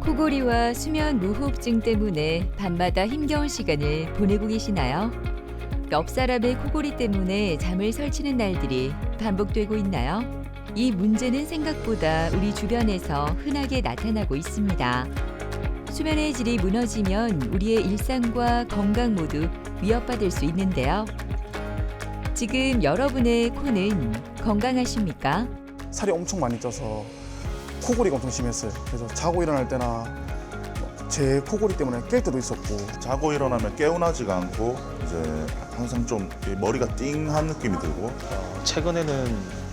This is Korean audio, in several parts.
코골이와 수면 무호흡증 때문에 밤마다 힘겨운 시간을 보내고 계시나요? 옆 사람의 코골이 때문에 잠을 설치는 날들이 반복되고 있나요? 이 문제는 생각보다 우리 주변에서 흔하게 나타나고 있습니다. 수면의 질이 무너지면 우리의 일상과 건강 모두 위협받을 수 있는데요. 지금 여러분의 코는 건강하십니까? 살이 엄청 많이 쪄서 코골이가 엄청 심했어요. 그래서 자고 일어날 때나 제 코골이 때문에 깰 때도 있었고 자고 일어나면 개운하지가 않고 이제 항상 좀 머리가 띵한 느낌이 들고 어, 최근에는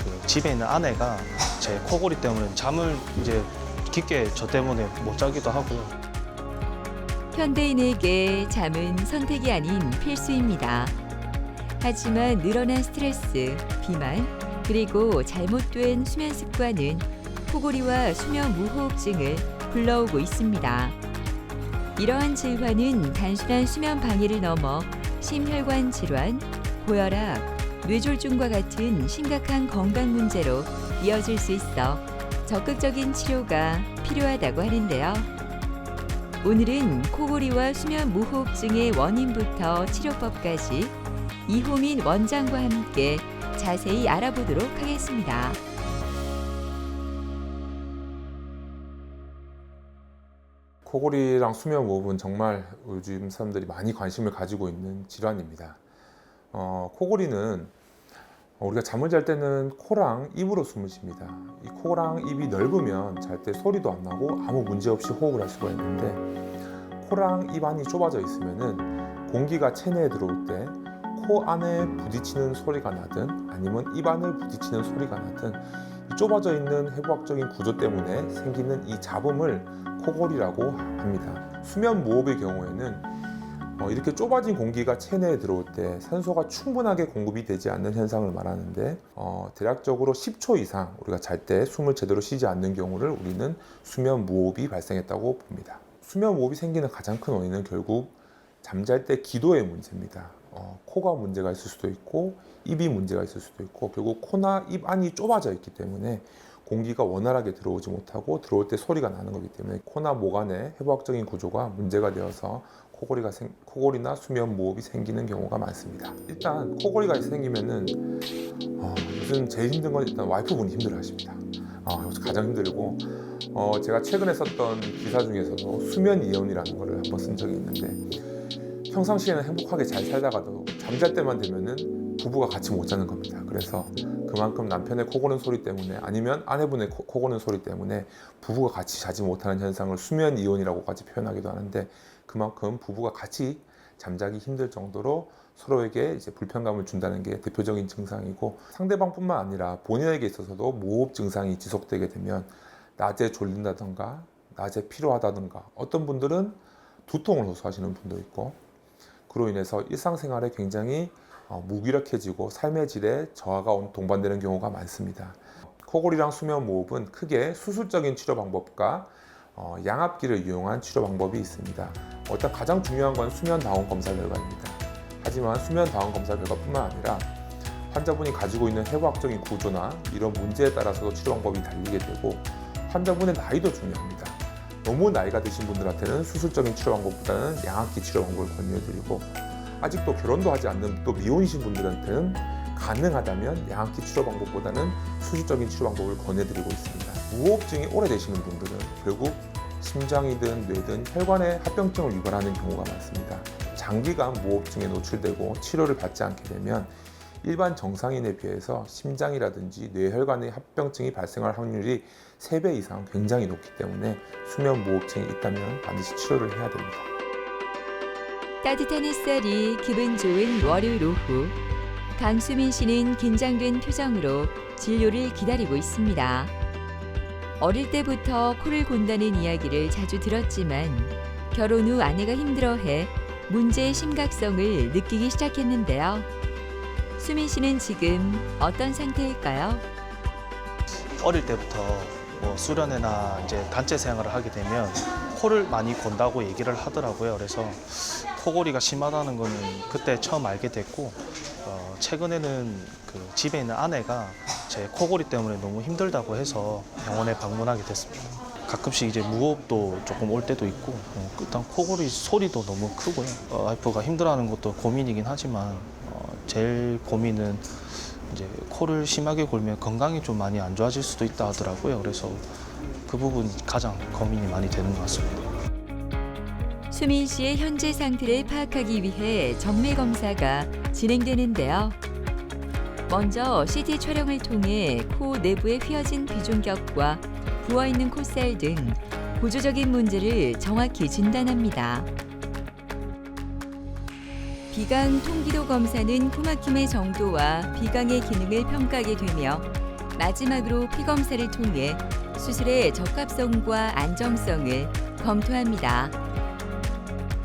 그 집에 있는 아내가 제 코골이 때문에 잠을 이제 깊게 저 때문에 못 자기도 하고요. 현대인에게 잠은 선택이 아닌 필수입니다. 하지만 늘어난 스트레스, 비만, 그리고 잘못된 수면 습관은 코골이와 수면 무호흡증을 불러오고 있습니다. 이러한 질환은 단순한 수면 방해를 넘어 심혈관 질환, 고혈압, 뇌졸중과 같은 심각한 건강 문제로 이어질 수 있어 적극적인 치료가 필요하다고 하는데요. 오늘은 코골이와 수면 무호흡증의 원인부터 치료법까지 이호민 원장과 함께 자세히 알아보도록 하겠습니다. 코골이랑 수면 무호흡은 정말 요즘 사람들이 많이 관심을 가지고 있는 질환입니다. 어, 코골이는 우리가 잠을 잘 때는 코랑 입으로 숨을 쉽니다. 이 코랑 입이 넓으면 잘 때 소리도 안 나고 아무 문제 없이 호흡을 할 수가 있는데 코랑 입 안이 좁아져 있으면은 공기가 체내에 들어올 때 코 안에 부딪히는 소리가 나든 아니면 입 안을 부딪히는 소리가 나든 이 좁아져 있는 해부학적인 구조 때문에 생기는 이 잡음을 코골이라고 합니다. 수면 무호흡의 경우에는 어, 이렇게 좁아진 공기가 체내에 들어올 때 산소가 충분하게 공급이 되지 않는 현상을 말하는데 어, 대략적으로 10초 이상 우리가 잘 때 숨을 제대로 쉬지 않는 경우를 우리는 수면 무호흡이 발생했다고 봅니다. 수면 무호흡이 생기는 가장 큰 원인은 결국 잠잘 때 기도의 문제입니다. 어, 코가 문제가 있을 수도 있고 입이 문제가 있을 수도 있고 결국 코나 입 안이 좁아져 있기 때문에 공기가 원활하게 들어오지 못하고 들어올 때 소리가 나는 거기 때문에 코나 목 안에 해부학적인 구조가 문제가 되어서 코골이가 생, 코골이나 수면 무호흡이 생기는 경우가 많습니다. 일단 코골이가 생기면은 어, 요즘 제일 힘든 건 일단 와이프분이 힘들어하십니다. 어, 가장 힘들고 어, 제가 최근에 썼던 기사 중에서도 수면 이혼이라는 거를 한번 쓴 적이 있는데 평상시에는 행복하게 잘 살다가도 잠잘 때만 되면은 부부가 같이 못 자는 겁니다. 그래서 그만큼 남편의 코 고는 소리 때문에 아니면 아내분의 코, 코 고는 소리 때문에 부부가 같이 자지 못하는 현상을 수면 이혼이라고까지 표현하기도 하는데 그만큼 부부가 같이 잠자기 힘들 정도로 서로에게 이제 불편감을 준다는 게 대표적인 증상이고 상대방뿐만 아니라 본인에게 있어서도 무호흡 증상이 지속되게 되면 낮에 졸린다던가 낮에 피로하다던가 어떤 분들은 두통을 호소하시는 분도 있고 그로 인해서 일상생활에 굉장히 어, 무기력해지고 삶의 질에 저하가 온- 동반되는 경우가 많습니다. 코골이랑 수면 무호흡은 크게 수술적인 치료 방법과 어, 양압기를 이용한 치료 방법이 있습니다. 일단 가장 중요한 건 수면 다운 검사 결과입니다. 하지만 수면 다운 검사 결과뿐만 아니라 환자분이 가지고 있는 해부학적인 구조나 이런 문제에 따라서도 치료 방법이 달리게 되고 환자분의 나이도 중요합니다. 너무 나이가 드신 분들한테는 수술적인 치료 방법보다는 양압기 치료 방법을 권유해드리고 아직도 결혼도 하지 않는 또 미혼이신 분들한테는 가능하다면 양압기 치료 방법보다는 수술적인 치료 방법을 권해드리고 있습니다. 무호흡증이 오래되시는 분들은 결국 심장이든 뇌든 혈관의 합병증을 유발하는 경우가 많습니다. 장기간 무호흡증에 노출되고 치료를 받지 않게 되면 일반 정상인에 비해서 심장이라든지 뇌혈관의 합병증이 발생할 확률이 3배 이상 굉장히 높기 때문에 수면 무호흡증이 있다면 반드시 치료를 해야 됩니다. 따뜻한 햇살이 기분 좋은 월요일 오후 강수민 씨는 긴장된 표정으로 진료를 기다리고 있습니다. 어릴 때부터 코를 곤다는 이야기를 자주 들었지만 결혼 후 아내가 힘들어해 문제의 심각성을 느끼기 시작했는데요. 수민 씨는 지금 어떤 상태일까요? 어릴 때부터 뭐 수련회나 이제 단체 생활을 하게 되면 코를 많이 곤다고 얘기를 하더라고요. 그래서 코골이가 심하다는 거는 그때 처음 알게 됐고 어, 최근에는 그 집에 있는 아내가 제 코골이 때문에 너무 힘들다고 해서 병원에 방문하게 됐습니다. 가끔씩 이제 무호흡도 조금 올 때도 있고 어, 일단 코골이 소리도 너무 크고요. 어, 와이프가 힘들어하는 것도 고민이긴 하지만 어, 제일 고민은 이제 코를 심하게 골면 건강이 좀 많이 안 좋아질 수도 있다 하더라고요. 그래서 그 부분이 가장 고민이 많이 되는 것 같습니다. 수민 씨의 현재 상태를 파악하기 위해 정밀 검사가 진행되는데요. 먼저 CT 촬영을 통해 코 내부에 휘어진 비중격과 부어 있는 콧살 등 구조적인 문제를 정확히 진단합니다. 비강 통기도 검사는 코막힘의 정도와 비강의 기능을 평가하게 되며 마지막으로 피 검사를 통해 수술의 적합성과 안정성을 검토합니다.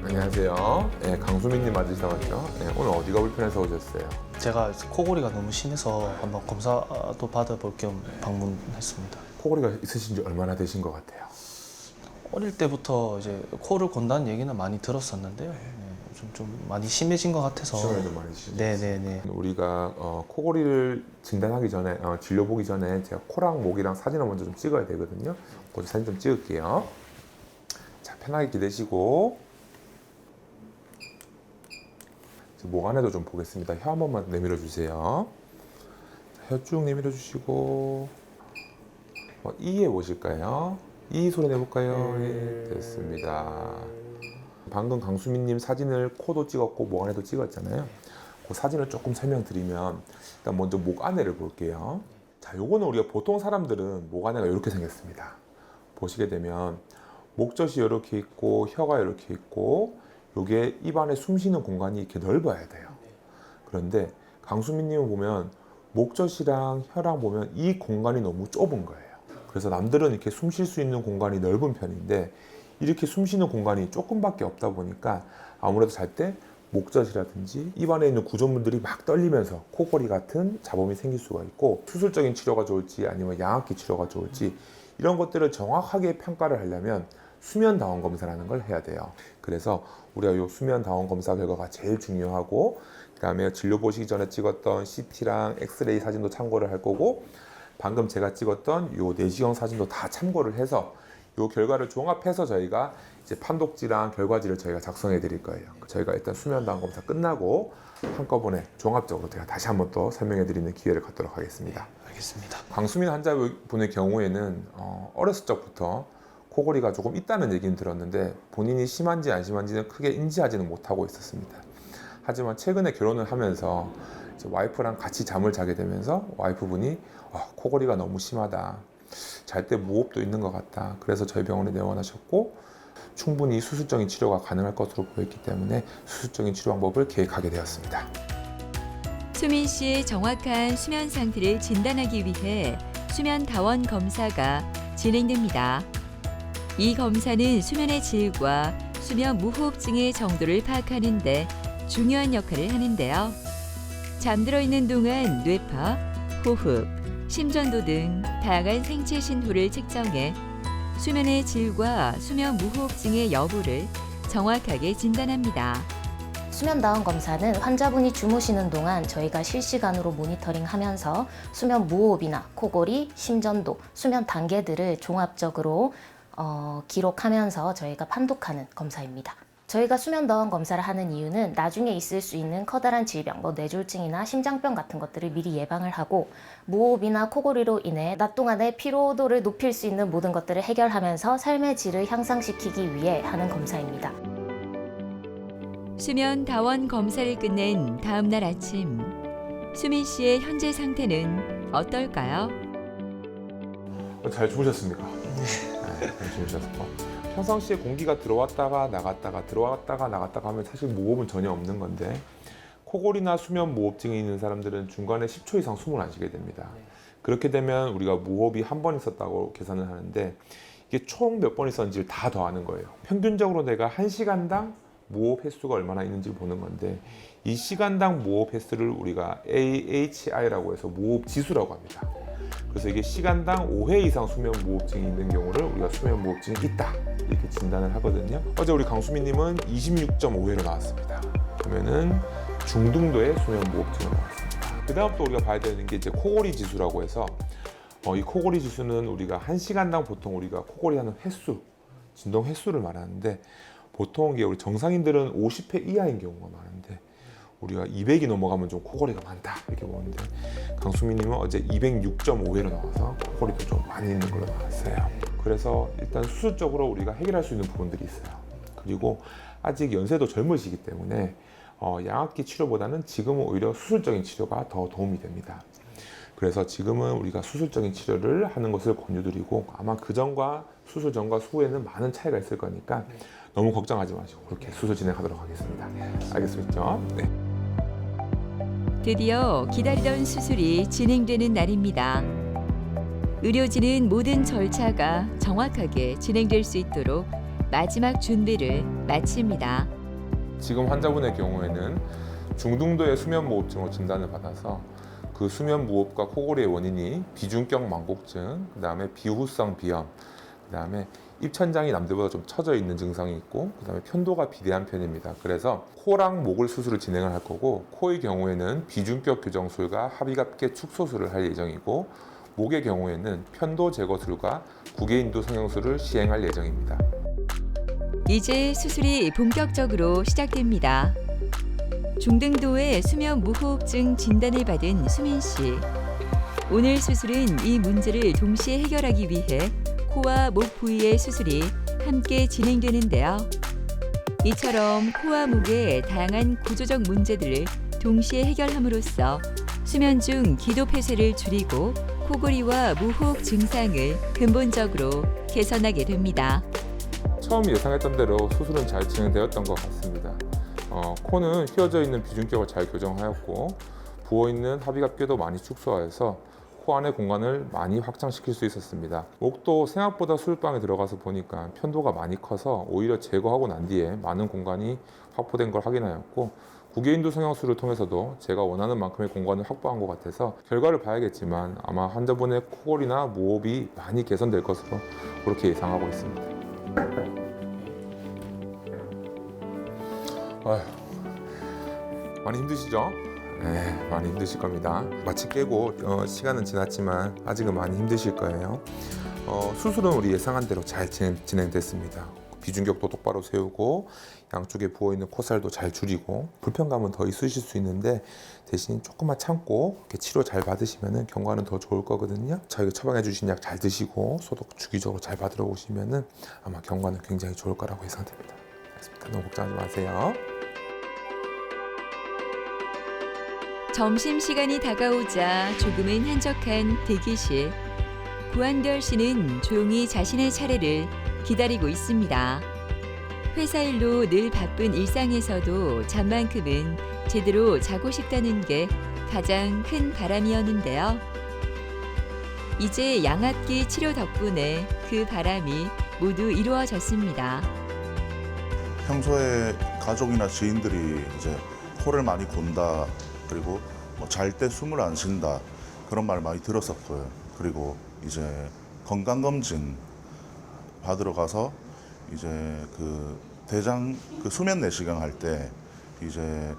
안녕하세요. 네, 강수민님 맞으시죠? 네, 오늘 어디가 불편해서 오셨어요? 제가 코골이가 너무 심해서 한번 검사도 받아볼 겸 방문했습니다. 코골이가 있으신 지 얼마나 되신 것 같아요? 어릴 때부터 이제 코를 곤다는 얘기는 많이 들었었는데요. 네, 좀, 좀 많이 심해진 것 같아서. 시간이 좀 많이 드시죠? 네네네. 우리가 어, 코골이를 진단하기 전에 어, 진료 보기 전에 제가 코랑 목이랑 사진을 먼저 좀 찍어야 되거든요. 먼저 사진 좀 찍을게요. 자 편하게 기대시고 이제 목 안에도 좀 보겠습니다. 혀 한 번만 내밀어 주세요. 혀 쭉 내밀어 주시고 어, 이에 보실까요? 이 소리 내볼까요? 예, 됐습니다. 방금 강수민님 사진을 코도 찍었고 목 안에도 찍었잖아요. 그 사진을 조금 설명드리면 일단 먼저 목 안에를 볼게요. 자, 요거는 우리가 보통 사람들은 목 안에가 이렇게 생겼습니다. 보시게 되면 목젖이 이렇게 있고 혀가 이렇게 있고 요게 입안에 숨 쉬는 공간이 이렇게 넓어야 돼요. 그런데 강수민님을 보면 목젖이랑 혀랑 보면 이 공간이 너무 좁은 거예요. 그래서 남들은 이렇게 숨 쉴 수 있는 공간이 넓은 편인데 이렇게 숨 쉬는 공간이 조금밖에 없다 보니까 아무래도 잘 때 목젖이라든지 입안에 있는 구조물들이 막 떨리면서 코골이 같은 잡음이 생길 수가 있고 수술적인 치료가 좋을지 아니면 양압기 치료가 좋을지 이런 것들을 정확하게 평가를 하려면 수면 다원 검사라는 걸 해야 돼요. 그래서 우리가 이 수면 다원 검사 결과가 제일 중요하고 그다음에 진료 보시기 전에 찍었던 CT랑 엑스레이 사진도 참고를 할 거고 방금 제가 찍었던 요 내시경 사진도 다 참고를 해서 요 결과를 종합해서 저희가 이제 판독지랑 결과지를 저희가 작성해 드릴 거예요. 저희가 일단 수면 다원 검사 끝나고 한꺼번에 종합적으로 제가 다시 한번 또 설명해 드리는 기회를 갖도록 하겠습니다. 알겠습니다. 강수민 환자분의 경우에는 어, 어렸을 적부터 코골이가 조금 있다는 얘기는 들었는데 본인이 심한지 안 심한지는 크게 인지하지는 못하고 있었습니다. 하지만 최근에 결혼을 하면서 와이프랑 같이 잠을 자게 되면서 와이프분이 아, 코골이가 너무 심하다. 잘 때 무호흡도 있는 것 같다. 그래서 저희 병원에 내원하셨고 충분히 수술적인 치료가 가능할 것으로 보였기 때문에 수술적인 치료 방법을 계획하게 되었습니다. 수민 씨의 정확한 수면 상태를 진단하기 위해 수면 다원 검사가 진행됩니다. 이 검사는 수면의 질과 수면 무호흡증의 정도를 파악하는 데 중요한 역할을 하는데요. 잠들어 있는 동안 뇌파, 호흡, 심전도 등 다양한 생체 신호를 측정해 수면의 질과 수면 무호흡증의 여부를 정확하게 진단합니다. 수면 다운 검사는 환자분이 주무시는 동안 저희가 실시간으로 모니터링하면서 수면 무호흡이나 코골이, 심전도, 수면 단계들을 종합적으로 어, 기록하면서 저희가 판독하는 검사입니다. 저희가 수면 다운 검사를 하는 이유는 나중에 있을 수 있는 커다란 질병, 뭐 뇌졸중이나 심장병 같은 것들을 미리 예방을 하고 무호흡이나 코골이로 인해 낮 동안의 피로도를 높일 수 있는 모든 것들을 해결하면서 삶의 질을 향상시키기 위해 하는 검사입니다. 수면 다원 검사를 끝낸 다음 날 아침 수민 씨의 현재 상태는 어떨까요? 잘 주무셨습니까? 네, 잘 주무셨고 평상시에 공기가 들어왔다가 나갔다가 들어왔다가 나갔다가 하면 사실 무호흡은 전혀 없는 건데 코골이나 수면 무호흡증이 있는 사람들은 중간에 10초 이상 숨을 안 쉬게 됩니다. 그렇게 되면 우리가 무호흡이 한 번 있었다고 계산을 하는데 이게 총 몇 번 있었는지를 다 더하는 거예요. 평균적으로 내가 한 시간당 무호흡 횟수가 얼마나 있는지 보는 건데 이 시간당 무호흡 횟수를 우리가 AHI라고 해서 무호흡 지수라고 합니다. 그래서 이게 시간당 5회 이상 수면 무호흡증이 있는 경우를 우리가 수면 무호흡증이 있다 이렇게 진단을 하거든요. 어제 우리 강수민님은 26.5회로 나왔습니다. 그러면은 중등도의 수면 무호흡증으로 나왔습니다. 그 다음 또 우리가 봐야 되는 게 이제 코골이 지수라고 해서 어, 이 코골이 지수는 우리가 한 시간당 보통 우리가 코골이 하는 횟수, 진동 횟수를 말하는데 보통 이게 우리 정상인들은 50회 이하인 경우가 많은데 우리가 200이 넘어가면 좀 코골이가 많다 이렇게 보는데 강수민님은 어제 206.5회로 나와서 코골이도 좀 많이 있는 걸로 나왔어요. 그래서 일단 수술적으로 우리가 해결할 수 있는 부분들이 있어요. 그리고 아직 연세도 젊으시기 때문에 어, 양압기 치료보다는 지금은 오히려 수술적인 치료가 더 도움이 됩니다. 그래서 지금은 우리가 수술적인 치료를 하는 것을 권유드리고 아마 그 전과 수술 전과 후에는 많은 차이가 있을 거니까 너무 걱정하지 마시고 그렇게 수술 진행하도록 하겠습니다. 알겠습니까? 네. 드디어 기다리던 수술이 진행되는 날입니다. 의료진은 모든 절차가 정확하게 진행될 수 있도록 마지막 준비를 마칩니다. 지금 환자분의 경우에는 중등도의 수면무호흡증으로 진단을 받아서 그 수면무호흡과 코골이의 원인이 비중격 망곡증, 그다음에 비후성 비염, 그다음에 입천장이 남들보다 좀 처져 있는 증상이 있고 그다음에 편도가 비대한 편입니다. 그래서 코랑 목을 수술을 진행을 할 거고 코의 경우에는 비중격 교정술과 합의갑계 축소술을 할 예정이고 목의 경우에는 편도 제거술과 구개인도 성형술을 시행할 예정입니다. 이제 수술이 본격적으로 시작됩니다. 중등도의 수면 무호흡증 진단을 받은 수민 씨. 오늘 수술은 이 문제를 동시에 해결하기 위해 코와 목 부위의 수술이 함께 진행되는데요. 이처럼 코와 목의 다양한 구조적 문제들을 동시에 해결함으로써 수면 중 기도 폐쇄를 줄이고 코골이와 무호흡 증상을 근본적으로 개선하게 됩니다. 처음 예상했던 대로 수술은 잘 진행되었던 것 같습니다. 어, 코는 휘어져 있는 비중격을 잘 교정하였고 부어 있는 합의갑계도 많이 축소하여서 코 안의 공간을 많이 확장시킬 수 있었습니다. 목도 생각보다 수술방에 들어가서 보니까 편도가 많이 커서 오히려 제거하고 난 뒤에 많은 공간이 확보된 걸 확인하였고 구개인도 성형술을 통해서도 제가 원하는 만큼의 공간을 확보한 것 같아서 결과를 봐야겠지만 아마 환자분의 코골이나 무호흡이 많이 개선될 것으로 그렇게 예상하고 있습니다. 아휴, 많이 힘드시죠? 네, 많이 힘드실 겁니다. 마치 깨고 어, 시간은 지났지만 아직은 많이 힘드실 거예요. 어, 수술은 우리 예상한 대로 잘 진행, 진행됐습니다. 비중격도 똑바로 세우고 양쪽에 부어 있는 코살도 잘 줄이고 불편감은 더 있으실 수 있는데 대신 조금만 참고 이렇게 치료 잘 받으시면은 경과는 더 좋을 거거든요. 저희가 처방해 주신 약 잘 드시고 소독 주기적으로 잘 받으러 오시면은 아마 경과는 굉장히 좋을 거라고 예상됩니다. 알겠습니다. 너무 걱정하지 마세요. 점심 시간이 다가오자 조금은 한적한 대기실. 구한별 씨는 조용히 자신의 차례를 기다리고 있습니다. 회사 일로 늘 바쁜 일상에서도 잠만큼은 제대로 자고 싶다는 게 가장 큰 바람이었는데요. 이제 양압기 치료 덕분에 그 바람이 모두 이루어졌습니다. 평소에 가족이나 지인들이 이제 코를 많이 곤다 그리고 뭐 잘 때 숨을 안 쉰다 그런 말 많이 들었었고요. 그리고 이제 건강 검진 받으러 가서 이제 그 대장 그 수면 내시경 할 때 이제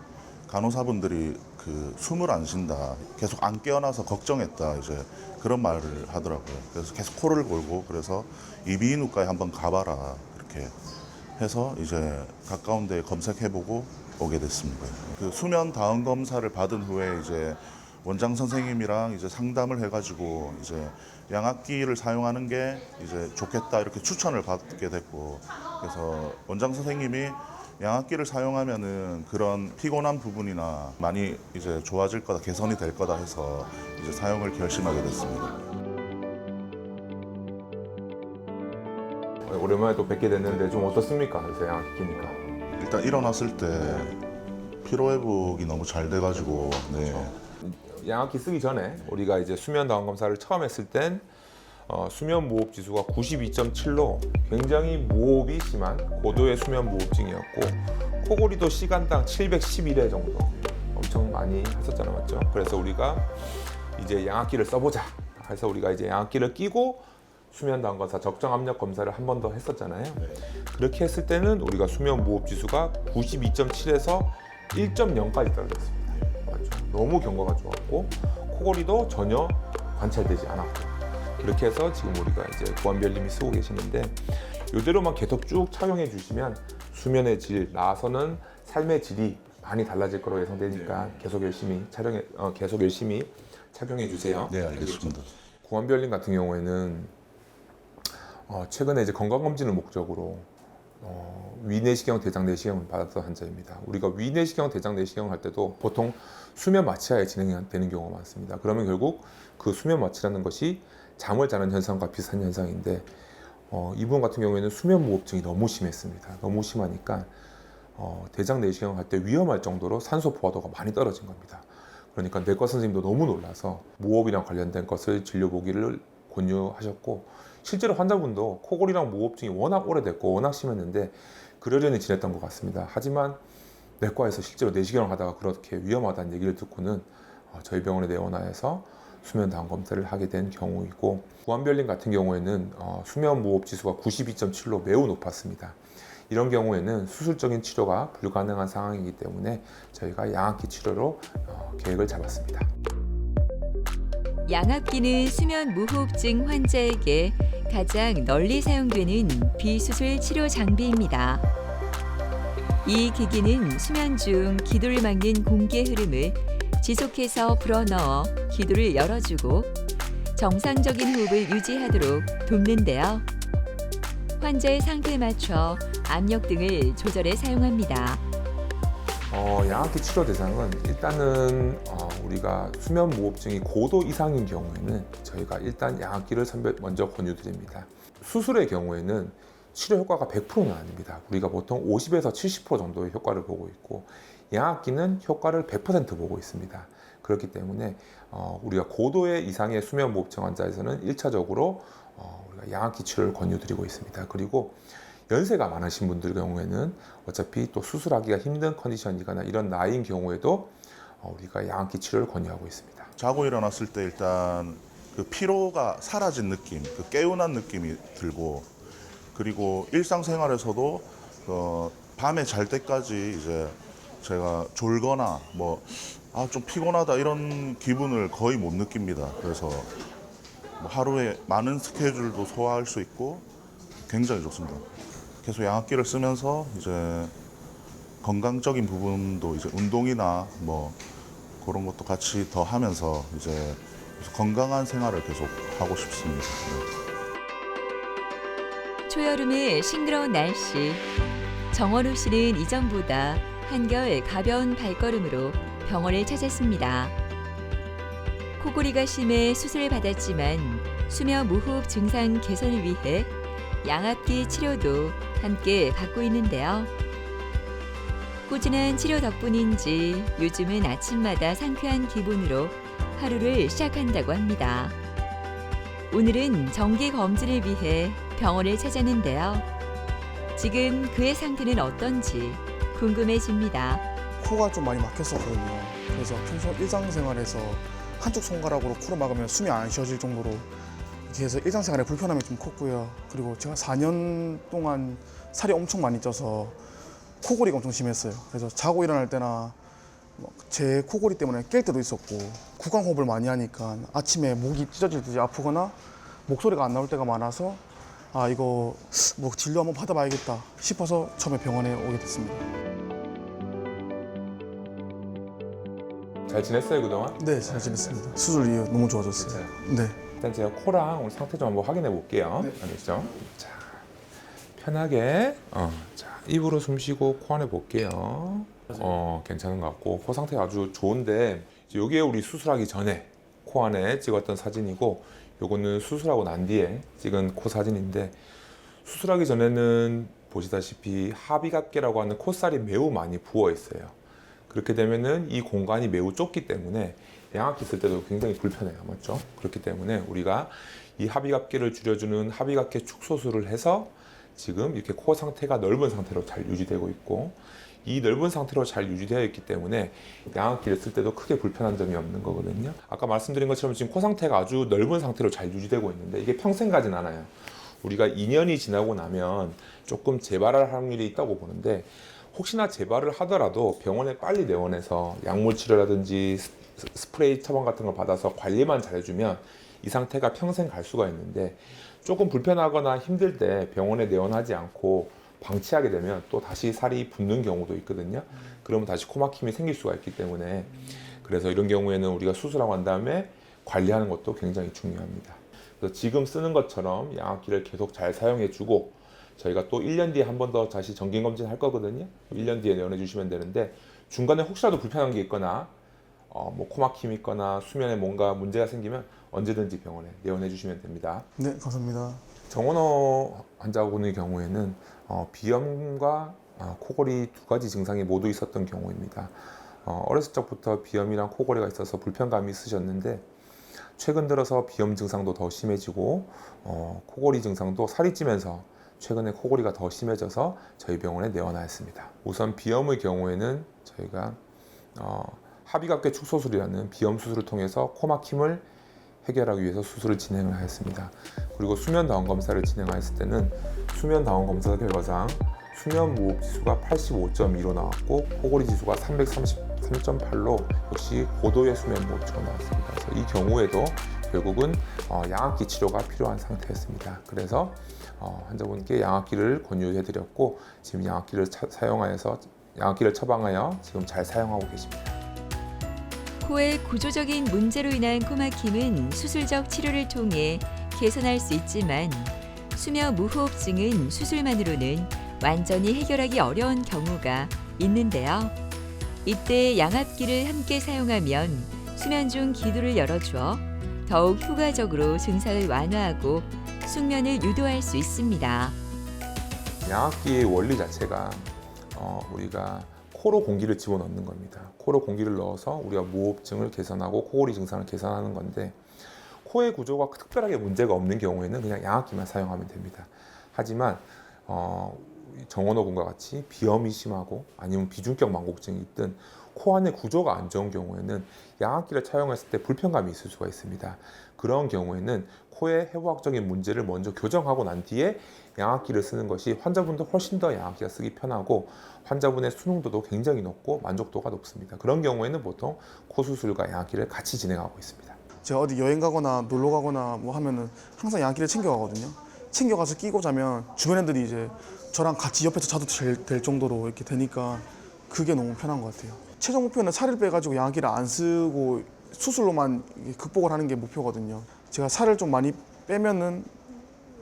간호사분들이 그 숨을 안 쉰다 계속 안 깨어나서 걱정했다 이제 그런 말을 하더라고요. 그래서 계속 코를 골고 그래서 이비인후과에 한번 가봐라 이렇게 해서 이제 가까운 데 검색해보고 오게 됐습니다. 그 수면 다음 검사를 받은 후에 이제 원장 선생님이랑 이제 상담을 해가지고 이제 양압기를 사용하는 게 이제 좋겠다 이렇게 추천을 받게 됐고 그래서 원장 선생님이 양압기를 사용하면은 그런 피곤한 부분이나 많이 이제 좋아질 거다 개선이 될 거다 해서 이제 사용을 결심하게 됐습니다. 오랜만에 또 뵙게 됐는데 좀 어떻습니까? 그래서 양압기니까. 일단 일어났을 때 피로 회복이 너무 잘 돼가지고 네. 양압기 쓰기 전에 우리가 이제 수면 다운 검사를 처음 했을 땐 어, 수면 무호흡 지수가 92.7로 굉장히 무호흡이 심한 고도의 수면 무호흡증이었고 코골이도 시간당 711회 정도 엄청 많이 했었잖아 맞죠? 그래서 우리가 이제 양압기를 써보자 해서 우리가 이제 양압기를 끼고 수면 다운 검사 적정 압력 검사를 한 번 더 했었잖아요. 그렇게 했을 때는 우리가 수면 무호흡 지수가 92.7에서 1.0까지 떨어졌습니다. 맞죠? 너무 경과가 좋았고 코골이도 전혀 관찰되지 않았고 이렇게 해서 지금 우리가 이제 구한별님이 쓰고 계시는데 이대로만 계속 쭉 착용해 주시면 수면의 질 나아서는 삶의 질이 많이 달라질 거로 예상되니까 계속 열심히 촬영해 어, 계속 열심히 착용해 주세요. 네, 알겠습니다. 구한별님 같은 경우에는 어, 최근에 이제 건강검진을 목적으로 어, 위내시경, 대장내시경을 받았던 환자입니다. 우리가 위내시경, 대장내시경을 할 때도 보통 수면 마취하에 진행되는 경우가 많습니다. 그러면 결국 그 수면 마취라는 것이 잠을 자는 현상과 비슷한 현상인데 어, 이분 같은 경우에는 수면 무호흡증이 너무 심했습니다. 너무 심하니까 어, 대장 내시경을 할때 위험할 정도로 산소 포화도가 많이 떨어진 겁니다. 그러니까 내과 선생님도 너무 놀라서 무호흡이랑 관련된 것을 진료 보기를 권유하셨고 실제로 환자분도 코골이랑 무호흡증이 워낙 오래됐고 워낙 심했는데 그러려니 지냈던 것 같습니다. 하지만 내과에서 실제로 내시경을 하다가 그렇게 위험하다는 얘기를 듣고는 어, 저희 병원에 내원하여서 수면 다음 검사를 하게 된 경우이고 구한별님 같은 경우에는 어, 수면 무호흡 지수가 92.7로 매우 높았습니다. 이런 경우에는 수술적인 치료가 불가능한 상황이기 때문에 저희가 양압기 치료로 어, 계획을 잡았습니다. 양압기는 수면 무호흡증 환자에게 가장 널리 사용되는 비수술 치료 장비입니다. 이 기기는 수면 중 기도를 막는 공기의 흐름을 지속해서 불어넣어 기도를 열어주고 정상적인 호흡을 유지하도록 돕는데요. 환자의 상태에 맞춰 압력 등을 조절해 사용합니다. 어, 양압기 치료 대상은 일단은 어, 우리가 수면 무호흡증이 고도 이상인 경우에는 저희가 일단 양압기를 선별 먼저 권유드립니다. 수술의 경우에는 치료 효과가 100%는 아닙니다. 우리가 보통 50에서 70% 정도의 효과를 보고 있고 양압기는 효과를 100% 보고 있습니다. 그렇기 때문에 어, 우리가 고도의 이상의 수면 무호흡증 환자에서는 1차적으로 어, 우리가 양압기 치료를 권유드리고 있습니다. 그리고 연세가 많으신 분들 경우에는 어차피 또 수술하기가 힘든 컨디션이거나 이런 나이인 경우에도 어, 우리가 양압기 치료를 권유하고 있습니다. 자고 일어났을 때 일단 그 피로가 사라진 느낌, 그 개운한 느낌이 들고 그리고 일상생활에서도 어, 밤에 잘 때까지 이제 제가 졸거나 뭐 아 좀 피곤하다 이런 기분을 거의 못 느낍니다. 그래서 뭐 하루에 많은 스케줄도 소화할 수 있고 굉장히 좋습니다. 계속 양압기를 쓰면서 이제 건강적인 부분도 이제 운동이나 뭐 그런 것도 같이 더 하면서 이제 건강한 생활을 계속 하고 싶습니다. 네. 초여름의 싱그러운 날씨. 정원우 씨는 이전보다 한결 가벼운 발걸음으로 병원을 찾았습니다. 코골이가 심해 수술을 받았지만 수면 무호흡 증상 개선을 위해 양압기 치료도 함께 받고 있는데요. 꾸준한 치료 덕분인지 요즘은 아침마다 상쾌한 기분으로 하루를 시작한다고 합니다. 오늘은 정기 검진을 위해 병원을 찾았는데요. 지금 그의 상태는 어떤지 궁금해집니다. 코가 좀 많이 막혔었거든요. 그래서 평소 일상생활에서 한쪽 손가락으로 코를 막으면 숨이 안 쉬어질 정도로 해서 일상생활에 불편함이 좀 컸고요. 그리고 제가 4년 동안 살이 엄청 많이 쪄서 코골이가 엄청 심했어요. 그래서 자고 일어날 때나 뭐제 코골이 때문에 깰 때도 있었고 구강 호흡을 많이 하니까 아침에 목이 찢어지듯이 아프거나 목소리가 안 나올 때가 많아서 아 이거 뭐 진료 한번 받아봐야겠다 싶어서 처음에 병원에 오게 됐습니다. 잘 지냈어요 그동안? 네, 잘 지냈습니다. 수술 이후 너무 좋아졌어요. 네. 일단 제가 코랑 오늘 상태 좀 한번 확인해 볼게요. 알겠죠? 자, 편하게 어, 자 입으로 숨 쉬고 코 안에 볼게요. 어, 괜찮은 것 같고 코 상태 아주 좋은데 여기에 우리 수술하기 전에 코 안에 찍었던 사진이고 요거는 수술하고 난 뒤에 찍은 코 사진인데 수술하기 전에는 보시다시피 하비각계라고 하는 콧살이 매우 많이 부어 있어요. 그렇게 되면은 이 공간이 매우 좁기 때문에 양압기 쓸 때도 굉장히 불편해요. 맞죠? 그렇기 때문에 우리가 이 합의각계를 줄여주는 합의각계 축소술을 해서 지금 이렇게 코 상태가 넓은 상태로 잘 유지되고 있고 이 넓은 상태로 잘 유지되어 있기 때문에 양압기를 쓸 때도 크게 불편한 점이 없는 거거든요. 아까 말씀드린 것처럼 지금 코 상태가 아주 넓은 상태로 잘 유지되고 있는데 이게 평생 가진 않아요. 우리가 2년이 지나고 나면 조금 재발할 확률이 있다고 보는데 혹시나 재발을 하더라도 병원에 빨리 내원해서 약물 치료라든지 스- 스프레이 처방 같은 걸 받아서 관리만 잘해주면 이 상태가 평생 갈 수가 있는데 조금 불편하거나 힘들 때 병원에 내원하지 않고 방치하게 되면 또 다시 살이 붓는 경우도 있거든요. 그러면 다시 코막힘이 생길 수가 있기 때문에 그래서 이런 경우에는 우리가 수술하고 난 다음에 관리하는 것도 굉장히 중요합니다. 그래서 지금 쓰는 것처럼 양압기를 계속 잘 사용해 주고 저희가 또 1년 뒤에 한 번 더 다시 정기 검진 할 거거든요. 1년 뒤에 내원해 주시면 되는데 중간에 혹시라도 불편한 게 있거나 어, 뭐 코막힘이 있거나 수면에 뭔가 문제가 생기면 언제든지 병원에 내원해 주시면 됩니다. 네, 감사합니다. 정원호 환자분의 경우에는 어, 비염과 어, 코골이 두 가지 증상이 모두 있었던 경우입니다. 어, 어렸을 적부터 비염이랑 코골이가 있어서 불편감이 있으셨는데 최근 들어서 비염 증상도 더 심해지고 어, 코골이 증상도 살이 찌면서 최근에 코골이가 더 심해져서 저희 병원에 내원하였습니다. 우선 비염의 경우에는 저희가 어, 합의각계 축소술이라는 비염 수술을 통해서 코막힘을 해결하기 위해서 수술을 진행을 하였습니다. 그리고 수면 다운 검사를 진행하였을 때는 수면 다운 검사 결과상 수면 무호흡 지수가 85.2로 나왔고 코골이 지수가 333.8로 역시 고도의 수면 무호흡처가 나왔습니다. 그래서 이 경우에도 결국은 어, 양압기 치료가 필요한 상태였습니다. 그래서 어, 환자분께 양압기를 권유해드렸고 지금 양압기를 차- 사용하여서 양압기를 처방하여 지금 잘 사용하고 계십니다. 코의 구조적인 문제로 인한 코막힘은 수술적 치료를 통해 개선할 수 있지만 수면 무호흡증은 수술만으로는 완전히 해결하기 어려운 경우가 있는데요. 이때 양압기를 함께 사용하면 수면 중 기도를 열어주어 더욱 효과적으로 증상을 완화하고 숙면을 유도할 수 있습니다. 양압기의 원리 자체가 어, 우리가 코로 공기를 집어넣는 겁니다. 코로 공기를 넣어서 우리가 무호흡증을 개선하고 코골이 증상을 개선하는 건데 코의 구조가 특별하게 문제가 없는 경우에는 그냥 양압기만 사용하면 됩니다. 하지만 어, 정원호 군과 같이 비염이 심하고 아니면 비중격 망곡증이 있든 코 안의 구조가 안 좋은 경우에는 양압기를 사용했을 때 불편감이 있을 수가 있습니다. 그런 경우에는 코의 해부학적인 문제를 먼저 교정하고 난 뒤에 양압기를 쓰는 것이 환자분도 훨씬 더 양압기가 쓰기 편하고 환자분의 수능도도 굉장히 높고 만족도가 높습니다. 그런 경우에는 보통 코 수술과 양압기를 같이 진행하고 있습니다. 제가 어디 여행 가거나 놀러 가거나 뭐 하면은 항상 양기를 챙겨가거든요. 챙겨가서 끼고 자면 주변 애들이 이제 저랑 같이 옆에서 자도 될, 될 정도로 이렇게 되니까 그게 너무 편한 것 같아요. 최종 목표는 살을 빼가지고 양기를 안 쓰고 수술로만 극복을 하는 게 목표거든요. 제가 살을 좀 많이 빼면은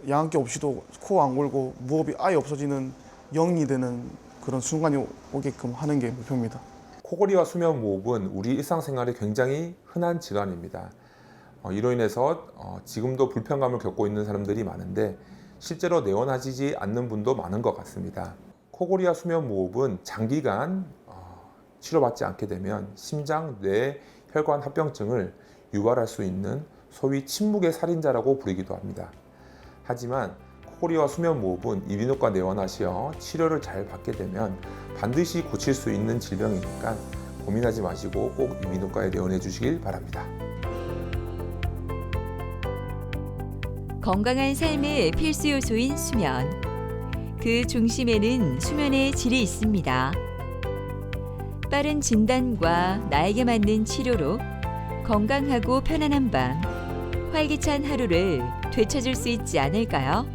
양기 없이도 코안 골고 무호흡이 아예 없어지는 영이 되는 그런 순간이 오게끔 하는 게 목표입니다. 코골이와 수면 무호흡은 우리 일상생활에 굉장히 흔한 질환입니다. 어, 이로 인해서 어, 지금도 불편감을 겪고 있는 사람들이 많은데 실제로 내원하시지 않는 분도 많은 것 같습니다. 코골이와 수면 무호흡은 장기간 어, 치료받지 않게 되면 심장, 뇌, 혈관 합병증을 유발할 수 있는 소위 침묵의 살인자라고 부르기도 합니다. 하지만 코골이와 수면 무호흡은 이비인후과 내원하시어 치료를 잘 받게 되면 반드시 고칠 수 있는 질병이니까 고민하지 마시고 꼭 이비인후과에 내원해 주시길 바랍니다. 건강한 삶의 필수 요소인 수면. 그 중심에는 수면의 질이 있습니다. 빠른 진단과 나에게 맞는 치료로 건강하고 편안한 밤, 활기찬 하루를 되찾을 수 있지 않을까요?